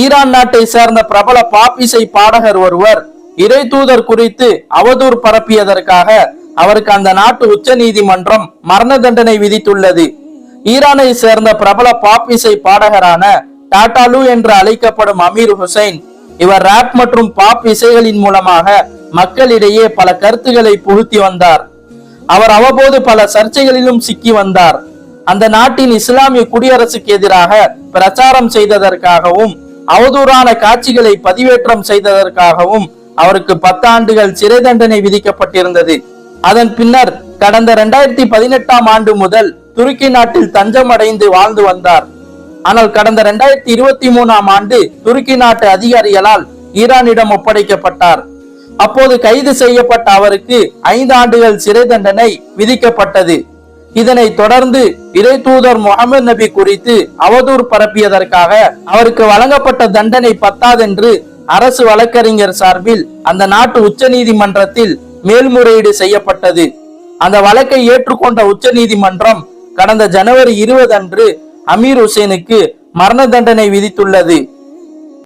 Iran நாட்டை சேர்ந்த பிரபல பாப்பிசை பாடகர் ஒருவர். இறை தூதர் குறித்து அவதூறு பரப்பியதற்காக அவருக்கு அந்த நாட்டு உச்ச நீதிமன்றம் மரண தண்டனை விதித்துள்ளது. ஈரானை சேர்ந்த பிரபல பாப்பிசை பாடகரான டாட்டாலு என்று அழைக்கப்படும் அமீர் ஹுசைன் இவர் ராப் மற்றும் பாப் இசைகளின் மூலமாக மக்களிடையே பல கருத்துக்களை புகுத்தி வந்தார். அவர் அவ்வப்போது பல சர்ச்சைகளிலும் சிக்கி வந்தார். அந்த நாட்டின் இஸ்லாமிய குடியரசுக்கு எதிராக பிரச்சாரம் செய்ததற்காகவும் அவதூறான காட்சிகளை பதிவேற்றம் செய்ததற்காகவும் அவருக்கு பத்தாண்டுகள் சிறை தண்டனை விதிக்கப்பட்டிருந்தது. அதன் பின்னர் கடந்த இரண்டாயிரத்தி பதினெட்டாம் ஆண்டு முதல் துருக்கி நாட்டில் தஞ்சம் அடைந்து வாழ்ந்து வந்தார். ஆனால் கடந்த இரண்டாயிரத்தி இருபத்தி மூணாம் ஆண்டு துருக்கி நாட்டு அதிகாரிகளால் ஈரானிடம் ஒப்படைக்கப்பட்டார். அப்போது கைது செய்யப்பட்ட அவருக்கு ஐந்து ஆண்டுகள் சிறை தண்டனை விதிக்கப்பட்டது. இதனை தொடர்ந்து இறை தூதர் முகமது நபி குறித்து அவதூறு பரப்பியதற்காக அவருக்கு வழங்கப்பட்ட தண்டனை பத்தாதென்று அரசு வழக்கறிஞர் சார்பில் அந்த நாட்டு உச்ச நீதிமன்றத்தில் மேல்முறையீடு செய்யப்பட்டது. அந்த வழக்கை ஏற்றுக்கொண்ட உச்ச நீதிமன்றம் கடந்த ஜனவரி இருபது அன்று அமீர் ஹுசேனுக்கு மரண தண்டனை விதித்துள்ளது.